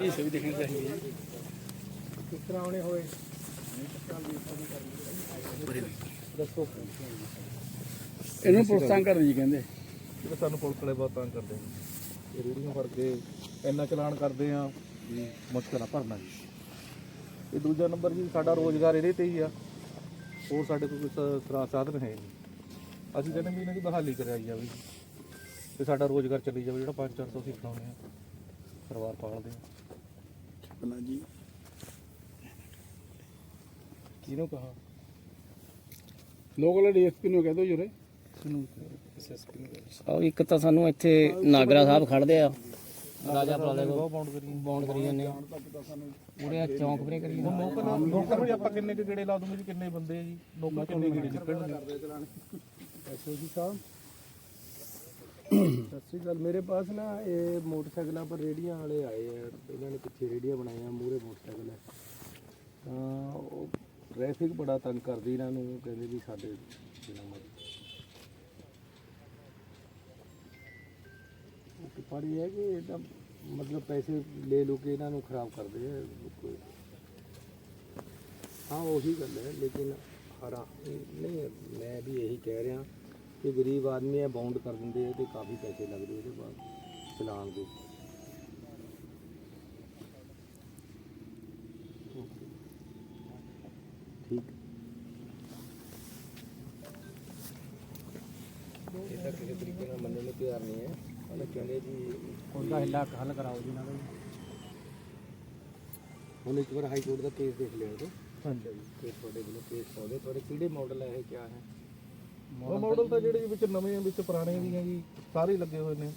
ਹਿੱਸੇ ਵੀ ਦੇਖਣੇ ਚਾਹੀਦੇ ਆ। ਕਿਸ ਤਰ੍ਹਾਂ ਆਉਣੇ ਹੋਏ? ਦੱਸੋ। ਇਹਨੂੰ ਪੁਲਿਸਾਂ ਕਰ ਜੀ ਕਹਿੰਦੇ। ਜਿਹੜੇ ਸਾਨੂੰ ਪੁਲਿਸ ਵਾਲੇ ਬਹੁਤ ਤੰਗ ਕਰਦੇ ਨੇ। ਇਹ ਰੇੜੀਆਂ ਫੜ ਕੇ ਇੰਨਾ ਚਲਾਨ ਕਰਦੇ ਆ ਵੀ ਮੁਸ਼ਕਲ ਆ ਭਰਨਾ ਜੀ। ਇਹ ਦੂਜਾ ਨੰਬਰ ਜੀ ਸਾਡਾ ਰੋਜ਼ਗਾਰ ਇਹਦੇ ਤੇ ਹੀ ਆ। ਹੋਰ ਸਾਡੇ ਕੋਲ ਕੋਈ ਸਰਾ ਸਾਧਨ ਹੈ ਨਹੀਂ। ਅਸੀਂ ਕਹਿੰਦੇ ਵੀ ਇਹਨਾਂ ਦੀ ਬਹਾਲੀ ਕਰਾਈ ਜਾਵੇ ਤੇ ਸਾਡਾ ਰੋਜ਼ਗਾਰ ਚੱਲੀ ਜਾਵੇ ਜਿਹੜਾ 5-400 ਅਸੀਂ ਖਾਉਂਦੇ ਆ ਪਰਿਵਾਰ ਪਾਲਦੇ ਆ। ਬਣਾ ਜੀ। ਕਿਹਨੂੰ ਕਹਾ? ਲੋਕਲ ਡੀਐਸਪੀ ਨੂੰ ਕਹਿ ਦੋ ਜੁਰੇ ਆਹ ਇੱਕ ਤਾਂ ਸਾਨੂੰ ਇੱਥੇ ਨਾਗਰਾ ਸਾਹਿਬ ਖੜਦੇ ਆ। ਰਾਜਾ ਪਲਾਲੇ ਕੋ ਬੌਂਡ ਕਰੀ ਜਾਂਦੇ ਆ। ਉਹਦੇ ਚੌਂਕ ਪਰੇ ਕਰੀ ਜਾਂਦੇ ਨੌਕਰ ਨੌਕਰ ਨੂੰ ਆਪਾਂ ਕਿੰਨੇ ਕੁ ਗੇੜੇ ਲਾ ਦੂੰਗੇ ਜੀ ਕਿੰਨੇ ਬੰਦੇ ਆ ਜੀ? ਨੌਕਰ ਕਿੰਨੇ ਗੇੜੇ ਨਿਕਲਣਗੇ? ਐਸਓ ਜੀ ਸਾਹਿਬ। ਸਤਿ ਸ਼੍ਰੀ ਅਕਾਲ। ਮੇਰੇ ਪਾਸ ਨਾ ਇਹ ਮੋਟਰਸਾਈਕਲਾਂ ਪਰ ਰੇੜੀਆਂ ਵਾਲੇ ਆਏ ਆ। ਇਹਨਾਂ ਨੇ ਪਿੱਛੇ ਰੇੜੀਆਂ ਬਣਾਈਆਂ ਮੂਰੇ ਮੋਟਰਸਾਈਕਲ ਹੈ ਤਾਂ ਉਹ ਟ੍ਰੈਫਿਕ ਬੜਾ ਤੰਗ ਕਰਦੀ ਇਹਨਾਂ ਨੂੰ, ਕਹਿੰਦੇ ਵੀ ਸਾਡੇ ਬਿਨਾਂ ਮਤ ਉਹ ਪਰ ਇਹ ਹੈ ਕਿ ਇਹ ਤਾਂ ਮਤਲਬ ਪੈਸੇ ਲੈ ਲੋ ਕੇ ਇਹਨਾਂ ਨੂੰ ਖਰਾਬ ਕਰਦੇ ਆ ਹਾਂ, ਉਹੀ ਗੱਲ ਹੈ, ਲੇਕਿਨ ਹਰਾ ਨਹੀਂ, ਮੈਂ ਵੀ ਇਹੀ ਕਹਿ ਰਿਹਾ। ਕਿ ਗਰੀਬ ਆਦਮੀ ਹੈ ਬਾਉਂਡ ਕਰ ਦਿੰਦੇ ਆ ਤੇ ਕਾਫੀ ਪੈਸੇ ਲੱਗਦੇ ਉਹਦੇ ਬਾਅਦ ਚਲਾਨ ਦੇ। ਠੀਕ। ਇਹਦਾ ਕਿਸੇ ਤਰੀਕੇ ਨਾਲ ਮੰਨਣ ਨੂੰ ਤਿਆਰ ਨਹੀਂ ਹੈ। ਉਹ ਕਹਿੰਦੇ ਜੀ ਉਹਦਾ ਹਿੱਲਾ ਹੱਲ ਕਰਾਓ ਜੀ ਨਾ ਹੁਣ ਇੱਕ ਵਾਰ ਹਾਈ ਕੋਰਟ ਦਾ ਕੇਸ ਦੇਖ ਲਿਆ ਉਹ ਹਾਂਜੀ। ਕੇਸ ਤੁਹਾਡੇ ਕੇਸ ਪਾਉਂਦੇ ਤੁਹਾਡੇ ਕਿਹੜੇ ਮਾਡਲ ਹੈ ਇਹ ਕਿਆ ਹੈ? ਉਹ ਮਾਡਲ ਤਾਂ ਜਿਹੜੇ ਵਿੱਚ ਨਵੇਂ ਆ, ਵਿੱਚ ਪੁਰਾਣੇ ਵੀ ਆ ਜੀ ਸਾਰੇ ਹੀ ਲੱਗੇ ਹੋਏ ਨੇ।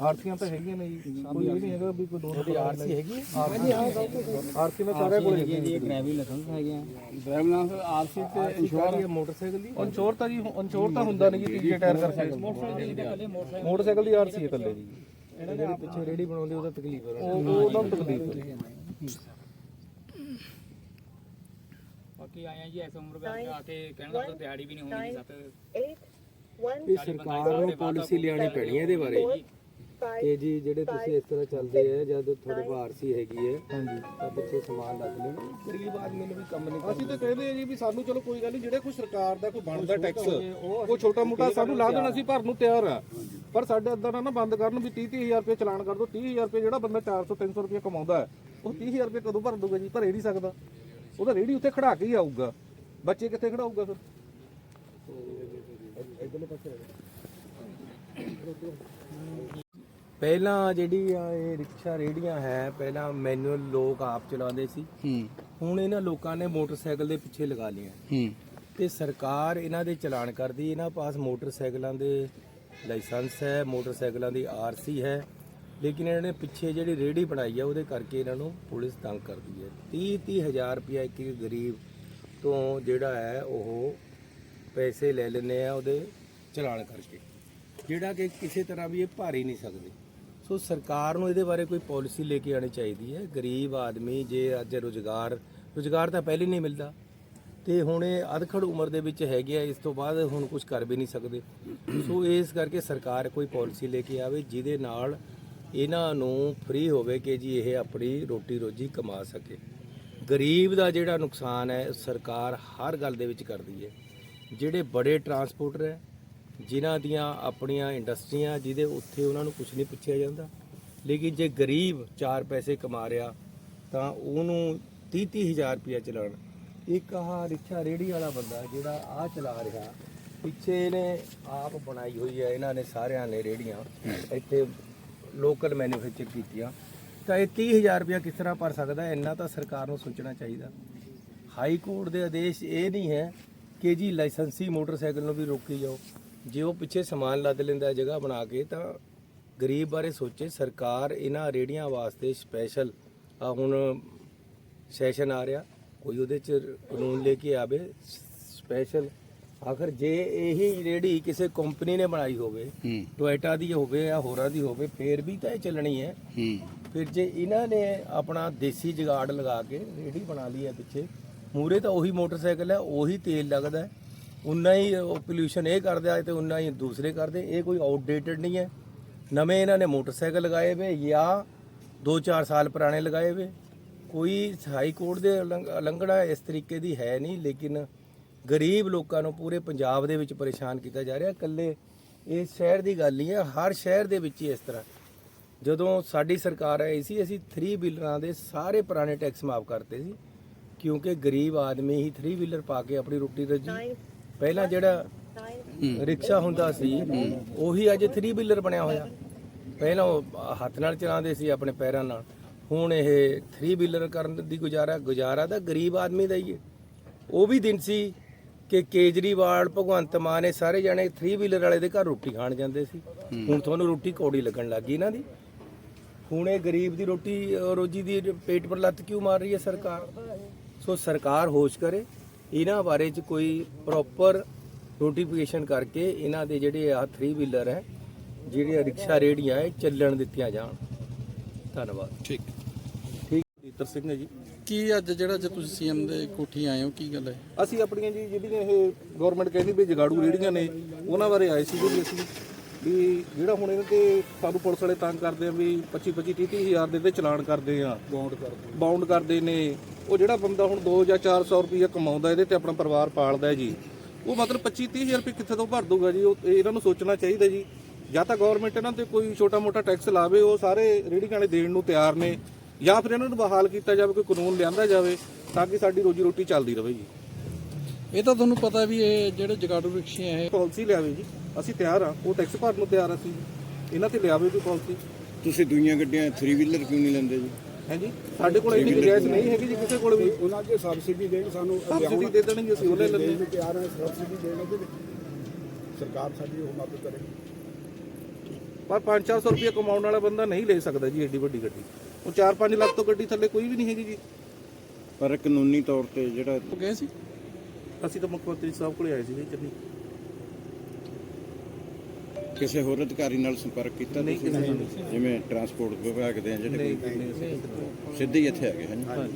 ਆਰਸੀਆਂ ਤਾਂ ਹੈਗੀਆਂ ਨੇ ਜੀ ਕੋਈ ਇਹ ਨਹੀਂ ਹੈਗਾ ਵੀ ਕੋਈ ਦੋ ਆਰਸੀ ਹੈਗੀ? ਹਾਂਜੀ ਹਾਂ ਆਰਸੀ ਮੈਂ ਸਾਰੇ ਕੋਲ ਹੈਗੀ ਜੀ ਡਰਾਈਵਿੰਗ ਲਾਇਸੈਂਸ ਹੈਗੇ ਆ। ਡਰਾਈਵਰ ਨਾਲ ਆਰਸੀ ਤੇ ਇੰਸ਼ੋਰ ਮੋਟਰਸਾਈਕਲ ਦੀ। ਅਨਸ਼ੋਰ ਤਾਂ ਜੀ ਅਨਸ਼ੋਰ ਤਾਂ ਹੁੰਦਾ ਨਹੀਂ ਜੀ ਤੀਜੇ ਟਾਇਰ ਕਰਕੇ ਮੋਟਰਸਾਈਕਲ ਦੀ ਆਰਸੀ ਹੈ ਇਕੱਲੇ ਜੀ ਇਹਨਾਂ ਦੇ ਪਿੱਛੇ ਰੇੜੀ ਬਣਾਉਂਦੇ ਉਹਦਾ ਤਕਲੀਫ ਹੈ। ਉਹ ਉਹ ਉਹਨਾਂ ਨੂੰ ਤਕਲੀਫ ਬਾਕੀ ਆਏ ਆ ਜੀ ਐਸ ਉਮਰ ਵਿੱਚ ਆ ਕੇ ਕਹਿਣਾ ਤਾਂ ਦਿਹਾੜੀ ਵੀ ਨਹੀਂ ਹੋਣੀ ਸੱਤ ਇਹ ਸਰਕਾਰ ਨੂੰ ਪਾਲਿਸੀ ਲਿਆਣੀ ਪੈਣੀ ਹੈ ਇਹਦੇ ਬਾਰੇ। ਕਿ ਜੀ ਜਿਹੜੇ ਤੁਸੀਂ ਇਸ ਤਰ੍ਹਾਂ ਚੱਲਦੇ ਆ ਜਦ ਤੁਹਾਡੇ ਕੋਲ ਆਰਸੀ ਹੈਗੀ ਹੈ ਹਾਂਜੀ। ਤਾਂ ਪਿੱਛੇ ਸਮਾਨ ਲੱਗ ਲੈਣ ਗਰੀਬ ਆਦਮੀ ਨੂੰ ਵੀ ਕੰਮ ਨਹੀਂ ਅਸੀਂ ਤਾਂ ਕਹਿੰਦੇ ਆ ਜੀ ਵੀ ਸਾਨੂੰ ਚਲੋ ਕੋਈ ਗੱਲ ਨਹੀਂ ਜਿਹੜੇ ਕੋਈ ਸਰਕਾਰ ਦਾ ਕੋਈ ਬਣਦਾ ਟੈਕਸ ਉਹ ਛੋਟਾ ਮੋਟਾ ਸਾਨੂੰ ਲਾ ਦੇਣਾ ਅਸੀਂ ਭਰਨ ਨੂੰ ਤਿਆਰ ਆ। ਪਰ ਸਾਡੇ ਅੱਧਾ ਨਾ ਬੰਦ ਕਰਨ ਵੀ 30 30000 ਰੁਪਏ ਚਲਾਨ ਕਰ ਦੋ 30000 ਰੁਪਏ ਜਿਹੜਾ ਬੰਦਾ 400 300 ਰੁਪਏ ਕਮਾਉਂਦਾ ਉਹ 30000 ਰੁਪਏ ਕਦੋਂ ਭਰ ਦੂਗਾ ਜੀ? ਭਰੇ ਨਹੀਂ ਸਕਦਾ। ਉਹਦਾ ਰੇੜੀ ਉੱਥੇ ਖੜਾ ਕੇ ਹੀ ਆਊਗਾ। ਬੱਚੇ ਕਿੱਥੇ ਖੜਾਊਗਾ ਫਿਰ? ਪਹਿਲਾਂ ਜਿਹੜੀ ਆ ਇਹ ਰਿਕਸ਼ਾ ਰੇੜੀਆਂ ਹੈ ਪਹਿਲਾਂ ਮੈਨੂਅਲ ਲੋਕ ਆਪ ਚਲਾਉਂਦੇ ਸੀ। ਹੂੰ। ਹੁਣ ਇਹਨਾਂ ਲੋਕਾਂ ਨੇ ਮੋਟਰਸਾਈਕਲ ਦੇ ਪਿੱਛੇ ਲਗਾ ਲਈਆਂ। ਹੂੰ। ਤੇ ਸਰਕਾਰ ਇਹਨਾਂ ਦੇ ਚਲਾਨ ਕਰਦੀ ਇਹਨਾਂ ਪਾਸ ਮੋਟਰਸਾਈਕਲਾਂ ਦੇ ਲਾਇਸੈਂਸ ਹੈ ਮੋਟਰਸਾਈਕਲਾਂ ਦੀ ਆਰਸੀ ਹੈ। ਲੇਕਿਨ ਇਹਨਾਂ ਨੇ ਪਿੱਛੇ ਜਿਹੜੀ ਰੇੜੀ ਬਣਾਈ ਹੈ ਉਹਦੇ ਕਰਕੇ ਇਹਨਾਂ ਨੂੰ ਪੁਲਿਸ ਤੰਗ ਕਰਦੀ ਹੈ। 30 30 ਹਜ਼ਾਰ ਰੁਪਇਆ ਇੱਕ ਇੱਕ ਗਰੀਬ ਤੋਂ ਜਿਹੜਾ ਹੈ, ਉਹ ਪੈਸੇ ਲੈ ਲੈਂਦੇ ਆ ਉਹਦੇ ਚਲਾਨ ਕਰਕੇ। ਜਿਹੜਾ ਕਿ ਕਿਸੇ ਤਰ੍ਹਾਂ ਵੀ ਇਹ ਭਾਰੀ ਨਹੀਂ ਸਕਦੇ। ਸੋ ਸਰਕਾਰ ਨੂੰ ਇਹਦੇ ਬਾਰੇ ਕੋਈ ਪਾਲਿਸੀ ਲੈ ਕੇ ਆਣੀ ਚਾਹੀਦੀ ਹੈ। ਗਰੀਬ ਆਦਮੀ ਜੇ ਅੱਜ ਰੁਜ਼ਗਾਰ ਰੁਜ਼ਗਾਰ ਤਾਂ ਪਹਿਲੇ ਨਹੀਂ ਮਿਲਦਾ। ਤੇ ਹੁਣ ਇਹ ਅਧਖੜ ਉਮਰ ਦੇ ਵਿੱਚ ਹੈਗੇ ਆ, ਇਸ ਤੋਂ ਬਾਅਦ ਹੁਣ ਕੁਝ ਕਰ ਵੀ ਨਹੀਂ ਸਕਦੇ। ਸੋ ਇਸ ਕਰਕੇ ਸਰਕਾਰ ਕੋਈ ਪਾਲਿਸੀ ਲੈ ਕੇ ਆਵੇ, ਜਿਹਦੇ ਨਾਲ ਇਹਨਾਂ ਨੂੰ ਫ੍ਰੀ ਹੋਵੇ ਕਿ ਜੀ ਇਹ ਆਪਣੀ ਰੋਟੀ ਰੋਜੀ ਕਮਾ ਸਕੇ। ਗਰੀਬ ਦਾ ਜਿਹੜਾ ਨੁਕਸਾਨ ਹੈ ਸਰਕਾਰ ਹਰ ਗੱਲ ਦੇ ਵਿੱਚ ਕਰਦੀ ਹੈ। ਜਿਹੜੇ ਬੜੇ ਟਰਾਂਸਪੋਰਟਰ ਹੈ ਜਿਨ੍ਹਾਂ ਦੀਆਂ ਆਪਣੀਆਂ ਇੰਡਸਟਰੀਆਂ ਜਿਹਦੇ ਉੱਥੇ ਉਹਨਾਂ ਨੂੰ ਕੁਝ ਨਹੀਂ ਪੁੱਛਿਆ ਜਾਂਦਾ। ਲੇਕਿਨ ਜੇ ਗਰੀਬ 4 ਪੈਸੇ ਕਮਾ ਰਿਹਾ ਤਾਂ ਉਹਨੂੰ 30 30 ਹਜ਼ਾਰ ਰੁਪਇਆ ਚਲਾਉਣ। ਇੱਕ ਆਹ ਰਿਕਸ਼ਾ ਰੇੜੀ ਵਾਲਾ ਬੰਦਾ ਜਿਹੜਾ ਆ ਚਲਾ ਰਿਹਾ ਪਿੱਛੇ ਇਹਨੇ ਆਪ ਬਣਾਈ ਹੋਈ ਹੈ ਇਹਨਾਂ ਨੇ ਸਾਰਿਆਂ ਨੇ ਰੇੜੀਆਂ ਇੱਥੇ ਲੋਕਲ ਮੈਨੂਫੈਕਚਰ ਕੀਤੀਆਂ। ਤਾਂ ਇਹ 30000 ਰੁਪਇਆ ਕਿਸ ਤਰ੍ਹਾਂ ਭਰ ਸਕਦਾ ਹੈ? ਇੰਨਾ ਤਾਂ ਸਰਕਾਰ ਨੂੰ ਸੋਚਣਾ ਚਾਹੀਦਾ। ਹਾਈ ਕੋਰਟ ਦੇ ਆਦੇਸ਼ ਇਹ ਨਹੀਂ ਹੈ ਕਿ ਜੀ ਲਾਇਸੈਂਸੀ ਮੋਟਰਸਾਈਕਲ ਨੂੰ ਵੀ ਰੋਕੀ ਜਾਓ। ਜੇ ਉਹ ਪਿੱਛੇ ਸਮਾਨ ਲੱਦ ਲੈਂਦਾ ਜਗ੍ਹਾ ਬਣਾ ਕੇ, ਤਾਂ ਗਰੀਬ ਬਾਰੇ ਸੋਚੇ, ਸਰਕਾਰ ਇਹਨਾਂ ਰੇੜੀਆਂ ਵਾਸਤੇ ਸਪੈਸ਼ਲ ਆ ਹੁਣ ਸੈਸ਼ਨ ਆ ਰਿਹਾ। ਕੋਈ ਉਹਦੇ ਚ ਕਾਨੂੰਨ ਲੈ ਕੇ ਆਵੇ ਸਪੈਸ਼ਲ ਆਖਰ ਜੇ ਇਹੀ ਰੇੜੀ ਕਿਸੇ ਕੰਪਨੀ ਨੇ ਬਣਾਈ ਹੋਵੇ ਹੂੰ। ਟੋਇਟਾ ਦੀ ਹੋਵੇ ਜਾਂ ਹੋਰਾਂ ਦੀ ਹੋਵੇ ਫੇਰ ਵੀ ਤਾਂ ਇਹ ਚੱਲਣੀ ਹੈ। ਹੂੰ। ਫਿਰ ਜੇ ਇਹਨਾਂ ਨੇ ਆਪਣਾ ਦੇਸੀ ਜਗਾੜ ਲਗਾ ਕੇ ਰੇੜੀ ਬਣਾ ਲਈ ਹੈ ਪਿੱਛੇ ਮੂਰੇ ਤਾਂ ਉਹੀ ਮੋਟਰਸਾਈਕਲ ਹੈ ਉਹੀ ਤੇਲ ਲੱਗਦਾ ਹੈ। ਉਨਾ ਹੀ ਉਹ ਪੋਲੂਸ਼ਨ ਇਹ ਕਰਦਾ ਤੇ ਉਨਾ ਹੀ ਦੂਸਰੇ ਕਰਦੇ ਇਹ ਕੋਈ ਆਊਟਡੇਟਡ ਨਹੀਂ ਹੈ। ਨਵੇਂ ਇਹਨਾਂ ਨੇ ਮੋਟਰਸਾਈਕਲ ਲਗਾਏ ਵੇ ਜਾਂ 2-4 ਸਾਲ ਪੁਰਾਣੇ ਲਗਾਏ ਵੇ। ਕੋਈ ਹਾਈ ਕੋਰਟ ਦੇ ਉਲੰਘ- ਉਲੰਘਣਾ ਇਸ ਤਰੀਕੇ ਦੀ ਹੈ ਨਹੀਂ ਲੇਕਿਨ ਗਰੀਬ ਲੋਕਾਂ ਨੂੰ ਪੂਰੇ ਪੰਜਾਬ ਦੇ ਵਿੱਚ ਪਰੇਸ਼ਾਨ ਕੀਤਾ ਜਾ ਰਿਹਾ। ਇਕੱਲੇ ਇਸ ਸ਼ਹਿਰ ਦੀ ਗੱਲ ਨਹੀਂ ਹੈ ਹਰ ਸ਼ਹਿਰ ਦੇ ਵਿੱਚ ਹੀ ਇਸ ਤਰ੍ਹਾਂ। ਜਦੋਂ ਸਾਡੀ ਸਰਕਾਰ ਆਈ ਸੀ ਅਸੀਂ 3 ਵੀਲਰਾਂ ਦੇ ਸਾਰੇ ਪੁਰਾਣੇ ਟੈਕਸ ਮਾਫ ਕਰਤੇ ਸੀ ਕਿਉਂਕਿ ਗਰੀਬ ਆਦਮੀ ਹੀ 3 ਵੀਲਰ ਪਾ ਕੇ ਆਪਣੀ ਰੋਟੀ ਰੱਜੀ ਪਹਿਲਾਂ ਜਿਹੜਾ ਰਿਕਸ਼ਾ ਹੁੰਦਾ ਸੀ ਉਹੀ ਅੱਜ 3 ਵੀਲਰ ਬਣਿਆ ਹੋਇਆ। ਪਹਿਲਾਂ ਉਹ ਹੱਥ ਨਾਲ ਚਲਾਉਂਦੇ ਸੀ ਆਪਣੇ ਪੈਰਾਂ ਨਾਲ। ਹੁਣ ਇਹ 3 ਵੀਲਰ ਕਰਨ ਦੀ ਗੁਜ਼ਾਰਾ ਗੁਜ਼ਾਰਾ ਤਾਂ ਗਰੀਬ ਆਦਮੀ ਦਾ ਹੀ ਹੈ। ਉਹ ਵੀ ਦਿਨ ਸੀ ਕਿ ਕੇਜਰੀਵਾਲ ਭਗਵੰਤ ਮਾਨ ਨੇ ਸਾਰੇ ਜਾਣੇ 3 ਵੀਲਰ ਵਾਲੇ ਦੇ ਘਰ ਰੋਟੀ ਖਾਣ ਜਾਂਦੇ ਸੀ। ਹੁਣ ਤੁਹਾਨੂੰ ਰੋਟੀ ਕੌੜੀ ਲੱਗਣ ਲੱਗੀ ਇਹਨਾਂ ਦੀ। ਹੁਣ ਇਹ ਗਰੀਬ ਦੀ ਰੋਟੀ ਰੋਜੀ ਦੀ ਪੇਟ ਪਰ ਲੱਤ ਕਿਉਂ ਮਾਰ ਰਹੀ ਹੈ ਸਰਕਾਰ? ਸੋ ਸਰਕਾਰ ਹੋਸ਼ ਕਰੇ ਇਹਨਾਂ ਬਾਰੇ ਚ ਕੋਈ ਪ੍ਰੋਪਰ ਨੋਟੀਫਿਕੇਸ਼ਨ ਕਰਕੇ ਇਹਨਾਂ ਦੇ ਜਿਹੜੇ ਆ 3 ਵੀਲਰ ਹੈ ਜਿਹੜੇ ਰਿਕਸ਼ਾ ਰੇੜੀਆਂ ਇਹ ਚੱਲਣ ਦਿੱਤੀਆਂ ਜਾਣ। ਧੰਨਵਾਦ। ਠੀਕ। ਜੀਤਰ ਸਿੰਘ ਹੈ ਜੀ। ਕੀ ਅੱਜ ਜਿਹੜਾ ਜੇ ਤੁਸੀਂ ਸੀਐਮ ਦੇ ਕੋਠੀ ਆਏ ਹੋ ਕੀ ਗੱਲ ਹੈ? ਅਸੀਂ ਆਪਣੀਆਂ ਜੀ ਜਿਹੜੀਆਂ ਇਹ ਗਵਰਨਮੈਂਟ ਕਹਿੰਦੀ ਵੀ ਜਗਾੜੂ ਰੇੜੀਆਂ ਨੇ ਉਹਨਾਂ ਬਾਰੇ ਆਏ ਸੀ ਜੀ ਅਸੀਂ ਵੀ ਜਿਹੜਾ ਹੁਣ ਇਹਨਾਂ ਤੇ ਸਾਨੂੰ ਪੁਲਿਸ ਵਾਲੇ ਤੰਗ ਕਰਦੇ ਆ ਵੀ 25 25 30 ਹਜ਼ਾਰ ਦੇ ਤੇ ਚਲਾਨ ਕਰਦੇ ਆ। ਬਾਉਂਡ ਕਰਦੇ ਬਾਉਂਡ ਕਰਦੇ ਨੇ। ਉਹ ਜਿਹੜਾ ਬੰਦਾ ਹੁਣ 2 ਜਾਂ 400 ਰੁਪਏ ਕਮਾਉਂਦਾ ਇਹਦੇ ਤੇ ਆਪਣਾ ਪਰਿਵਾਰ ਪਾਲਦਾ ਜੀ। ਉਹ ਮਤਲਬ 25 30 ਹਜ਼ਾਰ ਰੁਪਏ ਕਿੱਥੇ ਤੋਂ ਭਰ ਦੂਗਾ ਜੀ? ਉਹ ਇਹ ਇਹਨਾਂ ਨੂੰ ਸੋਚਣਾ ਚਾਹੀਦਾ ਜੀ। ਜਾਂ ਤਾਂ ਗਵਰਨਮੈਂਟ ਇਹਨਾਂ ਤੇ ਕੋਈ ਛੋਟਾ ਮੋਟਾ ਟੈਕਸ ਲਾਵੇ ਉਹ ਸਾਰੇ ਰੇਹੜੀ ਵਾਲੇ ਦੇਣ ਨੂੰ ਤਿਆਰ ਨੇ। ਜਾਂ ਫਿਰ ਇਹਨਾਂ ਨੂੰ ਬਹਾਲ ਕੀਤਾ ਜਾਵੇ ਕੋਈ ਕਾਨੂੰਨ ਲਿਆਂਦਾ ਜਾਵੇ ਤਾਂ ਕਿ ਸਾਡੀ ਰੋਜੀ ਰੋਟੀ ਚੱਲਦੀ ਰਹੇ ਜੀ। ਇਹ ਤਾਂ ਤੁਹਾਨੂੰ ਪਤਾ ਵੀ ਇਹ ਜਿਹੜੇ ਜਗਾੜੂ ਰਿਕਸ਼ੇ ਆ ਇਹ। ਪਾਲਿਸੀ ਲਿਆਵੇ ਜੀ। ਅਸੀਂ ਤਿਆਰ ਆ ਉਹ ਟੈਕਸ ਭਰਨ ਨੂੰ ਤਿਆਰ ਅਸੀਂ। ਇਹਨਾਂ ਤੇ ਲਿਆਵੇ ਕੋਈ ਪਾਲਿਸੀ। ਤੁਸੀਂ ਦੂਈਆਂ ਗੱਡੀਆਂ 3 ਵੀਲਰ ਕਿਉਂ ਨਹੀਂ ਲੈਂਦੇ ਜੀ? ਹੈ ਜੀ ਸਾਡੇ ਕੋਲ ਇੰਨੀ ਗੁੰਜਾਇਸ਼ ਨਹੀਂ ਹੈਗੀ ਜੀ ਕਿਸੇ ਕੋਲ ਵੀ। ਉਹਨਾਂ ਦੇ ਸਬਸਿਡੀ ਦੇਣ ਸਾਨੂੰ ਸਬਸਿਡੀ ਦੇ ਦੇਣਗੇ ਅਸੀਂ ਉਹ ਲੈ ਲੈਂਦੇ। ਦੇਣ ਨੂੰ ਤਿਆਰ ਹਾਂ ਸਬਸਿਡੀ ਦੇਣ ਵਿੱਚ ਸਰਕਾਰ ਸਾਡੀ ਉਹ ਮਦਦ ਕਰੇ ਪਰ 5-400 ਰੁਪਏ ਕਮਾਉਣ ਵਾਲਾ ਬੰਦਾ ਨਹੀਂ ਲੈ ਸਕਦਾ ਜੀ ਏਡੀ ਵੱਡੀ ਗੱਡੀ। ਉਹ 4-5 ਲੱਖ ਤੋਂ ਗੱਡੀ ਥੱਲੇ ਕੋਈ ਵੀ ਨਹੀਂ ਹੈਗੀ ਜੀ। ਪਰ ਕਾਨੂੰਨੀ ਤੌਰ ਤੇ ਜਿਹੜਾ ਉਹ ਗਏ ਸੀ? ਅਸੀਂ ਤਾਂ ਮੁੱਖ ਮੰਤਰੀ ਸਾਹਿਬ ਕੋਲੇ ਆਏ ਸੀ ਜੀ ਚੰਨੀ। ਕਿਸੇ ਹੋਰ ਅਧਿਕਾਰੀ ਨਾਲ ਸੰਪਰਕ ਕੀਤਾ ਨਹੀਂ? ਕਿਸੇ ਨਾਲ ਜਿਵੇਂ ਟਰਾਂਸਪੋਰਟ ਵਿਭਾਗ ਦੇ ਆ ਜਿਹੜੇ ਨਹੀਂ ਕੋਈ? ਨਹੀਂ ਸਿੱਧੇ ਹੀ ਇੱਥੇ ਆ ਗਏ ਹਨ ਆਪਾਂ ਨੂੰ